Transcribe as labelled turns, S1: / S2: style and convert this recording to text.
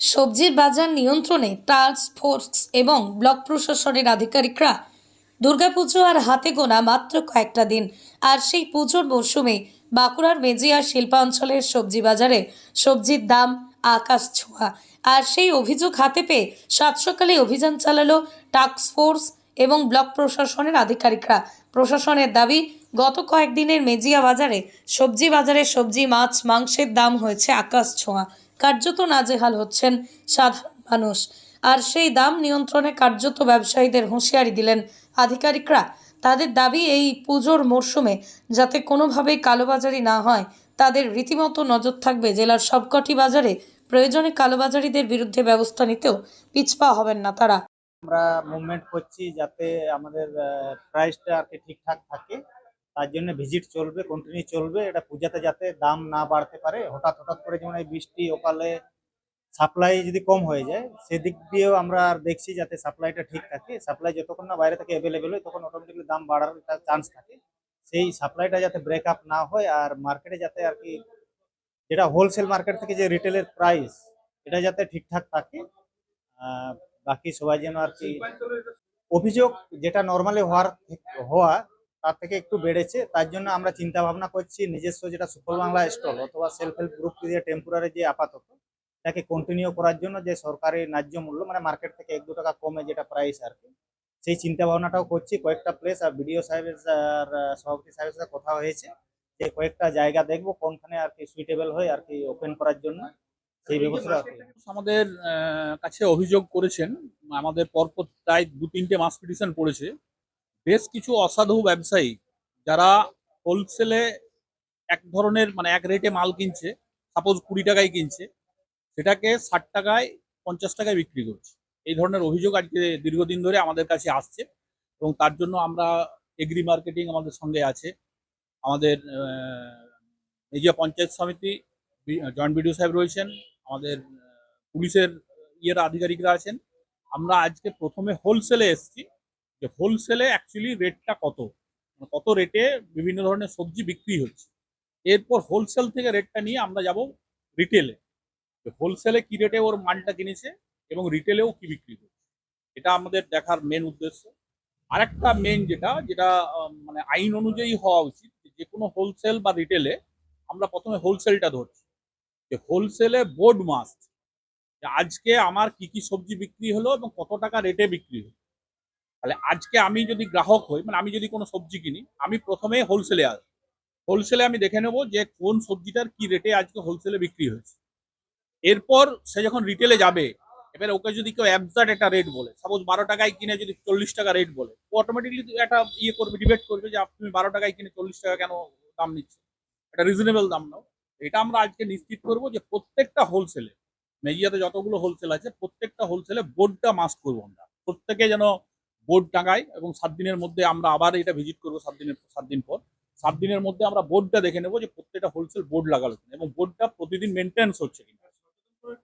S1: সবজির বাজার নিয়ন্ত্রণে টাস্ক ফোর্স এবং ব্লক প্রশাসনের আধিকারিকরা দুর্গাপুজো আর হাতে গোনা মাত্র কয়েকটা দিন। আর সেই পুজোর মরশুমে বাঁকুড়ার মেজিয়া শিল্পাঞ্চলের সবজি বাজারে সবজির দাম আকাশ ছোঁয়া। আর সেই অভিযোগ হাতে পেয়ে সাত সকালে অভিযান চালালো ফোর্স এবং ব্লক প্রশাসনের আধিকারিকরা। প্রশাসনের দাবি, গত কয়েকদিনের মেজিয়া বাজারে সবজি বাজারে সবজি, মাছ, মাংসের দাম হয়েছে আকাশ ছোঁয়া। কার্যত নাজেহাল হচ্ছেন সাধারণ মানুষ। আর সেই দাম নিয়ন্ত্রণে কার্যত ব্যবসায়ীদের হুঁশিয়ারি দিলেন আধিকারিকরা। তাদের দাবি এই পুজোর মরশুমে যাতে কোনোভাবেই কালোবাজারি না হয়, তাদের রীতিমতো নজর থাকবে জেলার সবকটি বাজারে। প্রয়োজনে কালোবাজারিদের বিরুদ্ধে ব্যবস্থা নিতেও পিছপা হবেন না তারা।
S2: আমরা মুভমেন্ট করছি যাতে আমাদের প্রাইসটা আর কি ঠিকঠাক থাকে। তার জন্য ভিজিট চলবে কন্টিনিউ চলবে। এটা পূজাতে যাতে দাম না বাড়তে পারে, হঠাৎ হঠাৎ করে যেমন এই বৃষ্টি, ওকালে সাপ্লাই যদি কম হয়ে যায়, সেদিক দিয়েও আমরা আর দেখছি যাতে সাপ্লাইটা ঠিক থাকে। সাপ্লাই যতক্ষণ না বাইরে থেকে অ্যাভেলেবেল হয়, তখন অটোমেটিকলি দাম বাড়ার একটা চান্স থাকে। সেই সাপ্লাইটা যাতে ব্রেক আপ না হয় আর মার্কেটে যাতে আর কি যেটা হোলসেল মার্কেট থেকে যে রিটেলের প্রাইস এটা যাতে ঠিকঠাক থাকে। বাকি সবাই যেন আর কি অভিযোগ যেটা নর্মালি হওয়ার, হওয়া তার থেকে একটু বেড়েছে। তার জন্য আমরা চিন্তা ভাবনা করছি, নিজস্ব যেটা সুফল বাংলা স্টল অথবা সেলফ হেল্প গ্রুপ দিয়ে টেম্পোরারি যে আপাতত, তাকে কন্টিনিউ করার জন্য যে সরকারি ন্যায্য মূল্য মানে মার্কেট থেকে এক দু টাকা কমে যেটা প্রাইস আর কি, সেই চিন্তা ভাবনাটাও করছি। কয়েকটা প্লেস আর বিডিও সাহেবের আর সভাপতি সাহেবের সাথে কথা হয়েছে। যে কয়েকটা জায়গা দেখব, কোনখানে আর কি সুইটেবল হয় আর কি ওপেন করার জন্য, সেই ব্যবস্থা
S3: আমাদের কাছে অভিযোগ করেছেন। আমাদের পরপর প্রায় দু তিনটে মাস পিটিশন পড়েছে। বেশ কিছু অসাধু ব্যবসায়ী যারা হোলসেলে এক ধরনের মানে এক রেটে মাল কিনছে সাপোজ কুড়ি টাকায় কিনছে, সেটাকে ষাট টাকায়, পঞ্চাশ টাকায় বিক্রি করছে। এই ধরনের অভিযোগ আজকে দীর্ঘদিন ধরে আমাদের কাছে আসছে এবং তার জন্য আমরা এগ্রি মার্কেটিং আমাদের সঙ্গে আছে। আমাদের মেজিয়া পঞ্চায়েত সমিতি জয়েন্ট বিডিও সাহেব রয়েছেন, আমাদের পুলিশের ইয়ের আধিকারিকরা আছেন। আমরা আজকে প্রথমে হোলসেলে এসেছি। যে হোলসেলে অ্যাকচুয়ালি রেটটা কত? মানে কত রেটে বিভিন্ন ধরনের সবজি বিক্রি হচ্ছে? এরপর হোলসেল থেকে রেটটা নিয়ে আমরা যাব রিটেলে হোলসেলে কি রেটে ওর মালটা কিনেছে এবং রিটেলেও কি বিক্রি করছে? এটা আমাদের দেখার মেন উদ্দেশ্য। আরেকটা মেন যেটা যেটা মানে আইন অনুযায়ী হওয়া উচিত যে কোনো হোলসেল বা রিটেলে আমরা প্রথমে হোলসেলটা ধরছি। যে হোলসেলে বোর্ড মাস্ট আজকে আমার কি কি সবজি বিক্রি হলো এবং কত টাকা রেটে বিক্রি হলো। তাহলে আজকে আমি যদি গ্রাহক হই মানে আমি যদি কোনো সবজি কিনি, আমি প্রথমে হোলসেলে আসব। হোলসেলে আমি দেখে নেব যে কোন সবজিটার কি রেটে আজকে হোলসেলে বিক্রি হয়েছে। এরপর সে যখন রিটেলে যাবে, এবার ওকে যদি কেউ অ্যাবসার্ট একটা রেট বলে সাপোজ বারো টাকায় কিনে যদি চল্লিশ টাকা রেট বলে, ও অটোমেটিকলি একটা ইয়ে করবে ডিবেট করবে যে তুমি বারো টাকায় কিনে চল্লিশ টাকা কেন দাম নিচ্ছে একটা রিজনেবল দাম নাও। এটা আমরা আজকে নিশ্চিত করব যে প্রত্যেকটা হোলসেলে মেজিয়াতে যতগুলো হোলসেল আছে, প্রত্যেকটা হোলসেলে বোর্ডটা মাস্ক করব আমরা। প্রত্যেকে যেন বোর্ড টাঙাই এবং সাত দিনের মধ্যে আমরা আবার এটা ভিজিট করব সাত দিনের, সাত দিন পর। সাত দিনের মধ্যে আমরা বোর্ডটা দেখে নেব যে প্রত্যেকটা হোলসেল বোর্ড লাগালো এবং বোর্ডটা প্রতিদিন মেনটেন্স হচ্ছে কিনা।